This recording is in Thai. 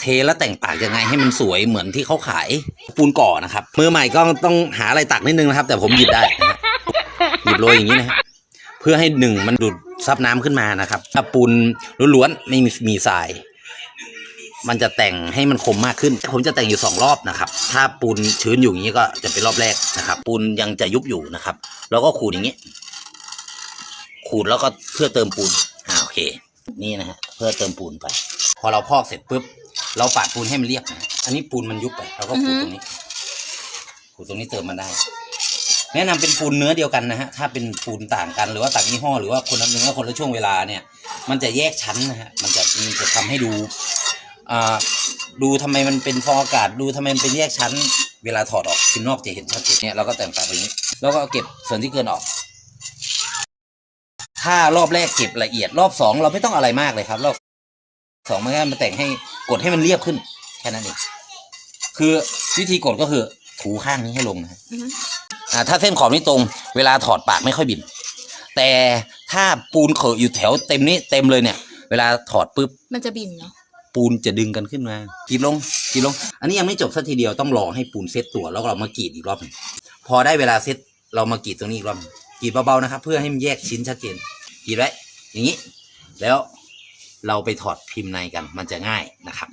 เทแล้วแต่งปากยังไงให้มันสวยเหมือนที่เขาขายปูนก่อนะครับมือใหม่ก็ต้องหาอะไรตักนิดนึงนะครับ แต่ผมหยิบได้นะฮะหยิบโรยอย่างนี้นะฮะเพื่อให้หนึ่งมันดูดซับน้ำขึ้นมานะครับ ถ้าปูนล้วนๆไม่มีมีทราย มันจะแต่งให้มันคมมากขึ้น ผมจะแต่งอยู่สองรอบนะครับ ถ้าปูนชื้นอยู่อย่างนี้ก็จะเป็นรอบแรกนะครับ ปูนยังจะยุบอยู่นะครับ แล้วก็ขูดอย่างนี้ ขูดแล้วก็เพื่อเติมปูนอ่าโอเค นี่นะฮะเพื่อเติมปูนไป พอเราพอกเสร็จปุ๊บ เราปาดปูนให้มันเรียบนะอันนี้ปูนมันยุบไปเราก็ขูดตรงนี้ ขูดตรงนี้เติมมันได้ แนะนำเป็นปูนเนื้อเดียวกันนะฮะ ถ้าเป็นปูนต่างกันหรือว่าต่างยี่ห้อ หรือว่าคนละเนื้อคนละช่วงเวลาเนี่ย มันจะแยกชั้นนะฮะ มันจะมันจะทำให้ดูอ่าดูทำไมมันเป็นฟองอากาศ ดูทำไมมันเป็นแยกชั้น เวลาถอดออกข้างนอกจะเห็นชัดเจนเนี่ยเราก็แต่งปากแบบนี้ แล้วก็เก็บส่วนที่เกินออกถ้ารอบแรกเก็บละเอียดรอบสองเราไม่ต้องอะไรมากเลยครับรอบ สองมันก็มาแต่งให้กดให้มันเรียบขึ้น แค่นั้นเองคือวิธีกดก็คือ ถูข้างนี้ให้ลงนะฮะอือฮึอ่าถ้าเส้นขอบนี้ตรง เวลาถอดปากไม่ค่อยบิน แต่ถ้าปูนเขอะอยู่แถวเต็มนี้เต็มเลยเนี่ย เวลาถอดปุ๊บ มันจะบินเนาะปูนจะดึงกันขึ้นมากรีดลงกรีดลง อันนี้ยังไม่จบสักทีเดียวต้องรอให้ปูนเซตตัวแล้วเรามากรีดอีกรอบหนึ่งพอได้เวลาเซตเรามากรีดตรงนี้อีกรอบหนึ่งกรีดเบาๆนะครับ เพื่อให้มันแยกชิ้นชัดเจนกรีดไว้อย่างนี้ แล้ว เราไปถอดพิมพ์ในกันมันจะง่ายนะครับ